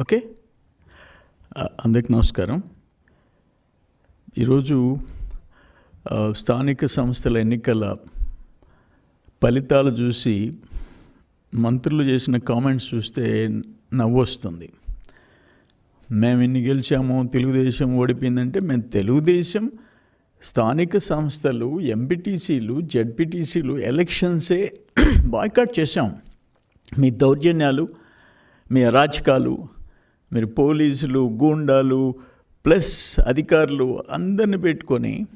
Okay? అందరికి నమస్కారం. ఈరోజు స్థానిక సంస్థల ఎన్నికల ఫలితాలు చూసి మంత్రులు చేసిన కామెంట్స్ చూస్తే నవ్వు వస్తుంది. మేము ఇన్ని గెలిచాము తెలుగుదేశం ఓడిపోయిందంటే మేము తెలుగుదేశం స్థానిక సంస్థలు ఎంపీటీసీలు జడ్పీటీసీలు ఎలక్షన్సే బాయ్కాట్ చేశాం. మీ దౌర్జన్యాలు మీ అరాచకాలు మీరు పోలీసులు గూండాలు ప్లస్ అధికారులు అందరిని పెట్టుకొని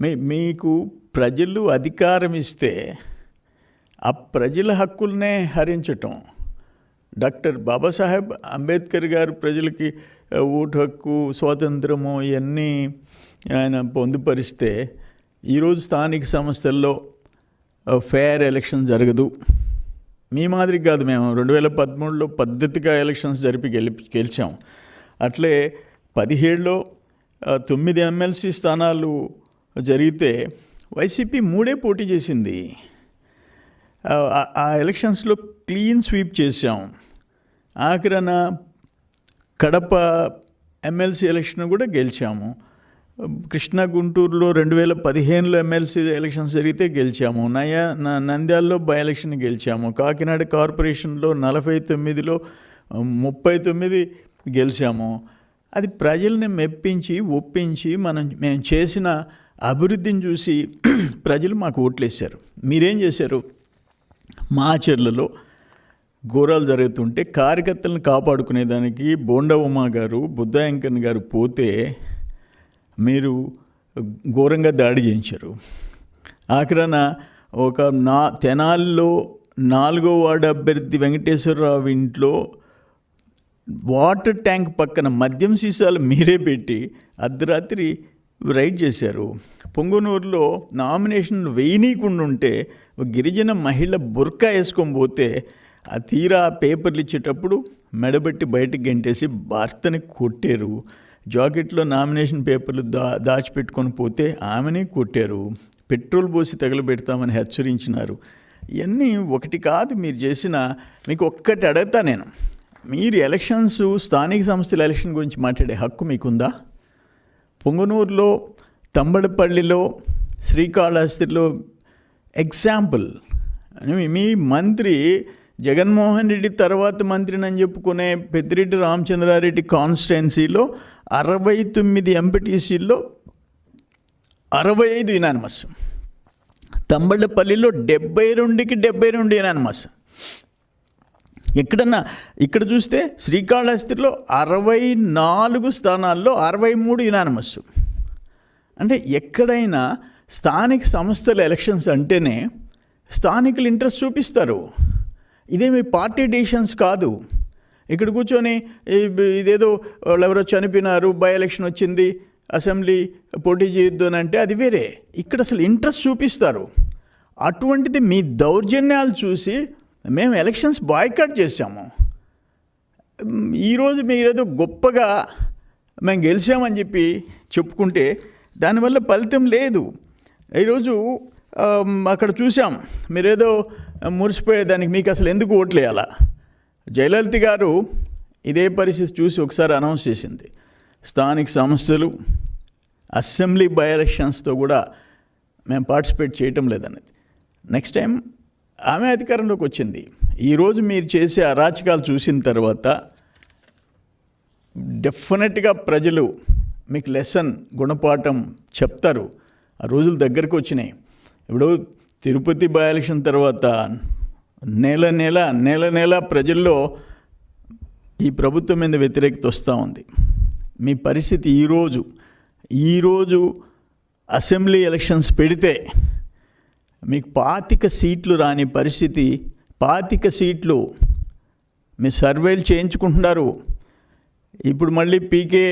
మీ మీకు ప్రజలు అధికారం ఇస్తే ఆ ప్రజల హక్కులనే హరించటం. డాక్టర్ బాబాసాహెబ్ అంబేద్కర్ గారు ప్రజలకి ఓటు హక్కు స్వాతంత్రము ఇవన్నీ ఆయన పొందుపరిస్తే ఈరోజు స్థానిక సంస్థల్లో ఫేర్ ఎలక్షన్ జరగదు. మీ మాదిరి కాదు మేము. రెండు వేల పదమూడులో పద్ధతిగా ఎలక్షన్స్ జరిపి గెలి గెలిచాం. అట్లే పదిహేడులో తొమ్మిది ఎమ్మెల్సీ స్థానాలు జరిగితే వైసీపీ మూడే పోటీ చేసింది. ఆ, ఎలక్షన్స్లో క్లీన్ స్వీప్ చేశాం. ఆఖరన కడప ఎమ్మెల్సీ ఎలక్షన్ కూడా గెలిచాము. కృష్ణా గుంటూరులో రెండు వేల పదిహేనులో ఎమ్మెల్సీ ఎలక్షన్స్ జరిగితే గెలిచాము. నయా న- నంద్యాలలో బై ఎలక్షన్ గెలిచాము. కాకినాడ కార్పొరేషన్లో నలభై తొమ్మిదిలో ముప్పై తొమ్మిది గెలిచాము. అది ప్రజల్ని మెప్పించి ఒప్పించి మనం మేము చేసిన అభివృద్ధిని చూసి ప్రజలు మాకు ఓట్లేశారు. మీరేం చేశారు? మా చెర్లలో ఘోరాలు జరుగుతుంటే కార్యకర్తలను కాపాడుకునేదానికి బోండవమ్మ గారు బుద్ధ వెంకన్న గారు పోతే మీరు ఘోరంగా దాడి చేయించారు. ఆఖరణ ఒక నా తెనాల్లో నాలుగో వార్డు అభ్యర్థి వెంకటేశ్వరరావు ఇంట్లో వాటర్ ట్యాంక్ పక్కన మద్యం సీసాలు మీరే పెట్టి అర్ధరాత్రి రైడ్ చేశారు. పొంగునూరులో నామినేషన్ వేయనీయకుండా ఉంటే గిరిజన మహిళ బుర్కా వేసుకొని పోతే ఆ తీరా పేపర్లు ఇచ్చేటప్పుడు మెడబెట్టి బయటకు గెంటేసి భర్తని కొట్టారు. జాకెట్లో నామినేషన్ పేపర్లు దా దాచిపెట్టుకొని పోతే ఆమెనే కొట్టారు. పెట్రోల్ పోసి తగలబెడతామని హెచ్చరించినారు. ఇవన్నీ ఒకటి కాదు మీరు చేసిన మీకు ఒక్కటి అడుగుతా నేను. మీరు ఎలక్షన్స్ స్థానిక సంస్థల ఎలక్షన్ గురించి మాట్లాడే హక్కు మీకుందా? పొంగనూరులో తంబడపల్లిలో శ్రీకాళహస్తిలో ఎగ్జాంపుల్ మీ- మీ మంత్రి జగన్మోహన్ రెడ్డి తర్వాత మంత్రిని అని చెప్పుకునే పెద్దిరెడ్డి రామచంద్రారెడ్డి కాన్స్టిట్యున్సీలో అరవై తొమ్మిది ఎంపీటీసీల్లో అరవై ఐదు యునానిమస్ తంబళ్ళపల్లిలో డెబ్బై రెండుకి డెబ్బై రెండు యునానిమస్ ఎక్కడన్నా ఇక్కడ చూస్తే శ్రీకాళహస్తిలో అరవై నాలుగు స్థానాల్లో అరవై మూడు యునానిమస్ అంటే ఎక్కడైనా స్థానిక సంస్థల ఎలక్షన్స్ అంటేనే స్థానికులు ఇంట్రెస్ట్ చూపిస్తారు. ఇదేమి పార్టీ డిసిషన్స్ కాదు. ఇక్కడ కూర్చొని ఇదేదో వాళ్ళు ఎవరో చనిపోయినారు బై ఎలక్షన్ వచ్చింది అసెంబ్లీ పోటీ చేయొద్దు అని అంటే అది వేరే. ఇక్కడ అసలు ఇంట్రెస్ట్ చూపిస్తారు. అటువంటిది మీ దౌర్జన్యాలు చూసి మేము ఎలక్షన్స్ బాయ్కట్ చేశాము. ఈరోజు మీరేదో గొప్పగా మేము గెలిచామని చెప్పి చెప్పుకుంటే దానివల్ల ఫలితం లేదు. ఈరోజు అక్కడ చూసాం మీరేదో మురిసిపోయేదానికి మీకు అసలు ఎందుకు ఓట్లేయాలా జయలలిత గారు ఇదే పరిస్థితి చూసి ఒకసారి అనౌన్స్ చేసింది. స్థానిక సంస్థలు అసెంబ్లీ బై ఎలక్షన్స్తో కూడా మేము పార్టిసిపేట్ చేయటం లేదన్నది. నెక్స్ట్ టైం ఆమె అధికారంలోకి వచ్చింది. ఈరోజు మీరు చేసే అరాచకాలు చూసిన తర్వాత డెఫినెట్గా ప్రజలు మీకు లెసన్ గుణపాఠం చెప్తారు. ఆ రోజులు దగ్గరకు వచ్చినాయి. ఇప్పుడు తిరుపతి బై ఎలక్షన్ తర్వాత నెల నెల నెల నెల ప్రజల్లో ఈ ప్రభుత్వం మీద వ్యతిరేకత వస్తూ ఉంది. మీ పరిస్థితి ఈరోజు ఈరోజు అసెంబ్లీ ఎలక్షన్స్ పెడితే మీకు పాతిక సీట్లు రాని పరిస్థితి పాతిక సీట్లు మీ సర్వేలు చేయించుకుంటున్నారు. ఇప్పుడు మళ్ళీ పీకే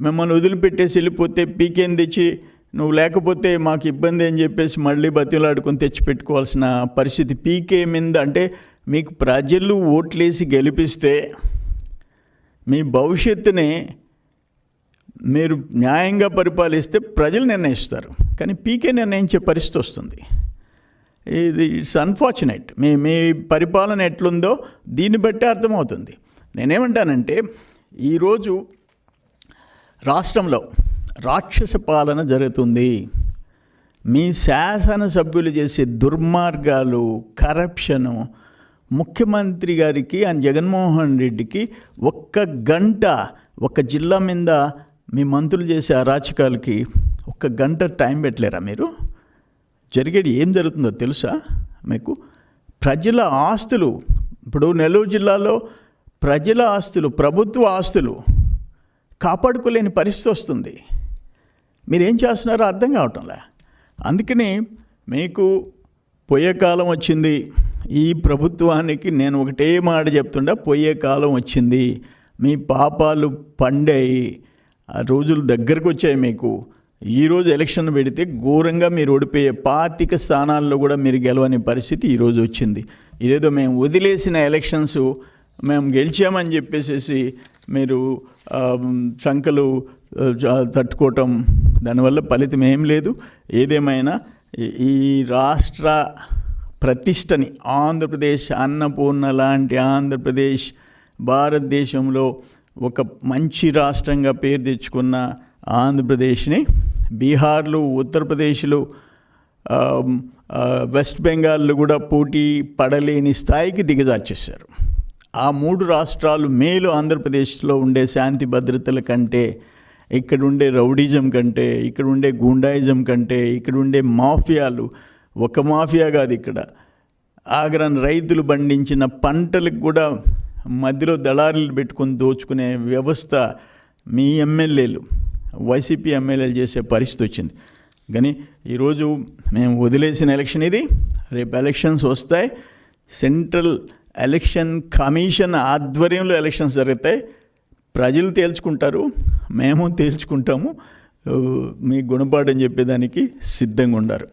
మిమ్మల్ని వదిలిపెట్టేసి వెళ్ళిపోతే పీకేని తెచ్చి నువ్వు లేకపోతే మాకు ఇబ్బంది అని చెప్పేసి మళ్ళీ బతిలాడుకొని తెచ్చి పెట్టుకోవాల్సిన పరిస్థితి పీకే మీద అంటే మీకు ప్రజలు ఓట్లేసి గెలిపిస్తే మీ భవిష్యత్తుని మీరు న్యాయంగా పరిపాలిస్తే ప్రజలు నిర్ణయిస్తారు. కానీ పీకే నిర్ణయించే పరిస్థితి వస్తుంది. ఇది ఇట్స్ అన్ఫార్చునేట్ మీ మీ పరిపాలన ఎట్లుందో దీన్ని బట్టి అర్థమవుతుంది. నేనేమంటానంటే ఈరోజు రాష్ట్రంలో రాక్షస పాలన జరుగుతుంది. మీ శాసనసభ్యులు చేసే దుర్మార్గాలు కరప్షను ముఖ్యమంత్రి గారికి అండ్ జగన్మోహన్ రెడ్డికి ఒక్క గంట ఒక జిల్లా మీద మీ మంత్రులు చేసే అరాచకాలకి ఒక్క గంట టైం పెట్టలేరా మీరు? జరిగేది ఏం జరుగుతుందో తెలుసా మీకు? ప్రజల ఆస్తులు ఇప్పుడు నెల్లూరు జిల్లాలో ప్రజల ఆస్తులు ప్రభుత్వ ఆస్తులు కాపాడుకోలేని పరిస్థితి వస్తుంది. మీరేం చేస్తున్నారో అర్థం కావటంలే. అందుకని మీకు పోయే కాలం వచ్చింది. ఈ ప్రభుత్వానికి నేను ఒకటే మాట చెప్తుండా పోయే కాలం వచ్చింది. మీ పాపాలు పండాయి. ఆ రోజులు దగ్గరకు వచ్చాయి మీకు. ఈరోజు ఎలక్షన్ పెడితే ఘోరంగా మీరు ఓడిపోయే పాతిక స్థానాల్లో కూడా మీరు గెలవని పరిస్థితి ఈరోజు వచ్చింది. ఇదేదో మేము వదిలేసిన ఎలక్షన్స్ మేము గెలిచామని చెప్పేసేసి మీరు ఆ, తట్టుకోవటం దానివల్ల ఫలితం ఏం లేదు. ఏదేమైనా ఈ- రాష్ట్ర ప్రతిష్టని ఆంధ్రప్రదేశ్ అన్నపూర్ణ లాంటి ఆంధ్రప్రదేశ్ భారతదేశంలో ఒక మంచి రాష్ట్రంగా పేరు తెచ్చుకున్న ఆంధ్రప్రదేశ్ని బీహార్లు ఉత్తరప్రదేశ్లు వెస్ట్ బెంగాల్లో కూడా పోటీ పడలేని స్థాయికి దిగజార్చేశారు ఆ మూడు రాష్ట్రాలు మేలు ఆంధ్రప్రదేశ్లో ఉండే శాంతి భద్రతల కంటే ఇక్కడ ఉండే రౌడిజం కంటే ఇక్కడ ఉండే గూండాయిజం కంటే ఇక్కడ ఉండే మాఫియాలు ఒక మాఫియా కాదు ఇక్కడ. ఆగ్రాన్ రైతులు పండించిన పంటలకు కూడా మధ్యలో దళారులు పెట్టుకొని దోచుకునే వ్యవస్థ మీ ఎమ్మెల్యేలు వైసీపీ ఎమ్మెల్యేలు చేసే పరిస్థితి వచ్చింది. కానీ ఈరోజు మేము వదిలేసిన ఎలక్షన్ ఇది. రేపు ఎలక్షన్స్ వస్తాయి. సెంట్రల్ ఎలక్షన్ కమిషన్ ఆధ్వర్యంలో ఎలక్షన్స్ జరుగుతాయి. ప్రజలు తేల్చుకుంటారు మేము తేల్చుకుంటాము మీ గుణపాఠం చెప్పేదానికి సిద్ధంగా ఉండారు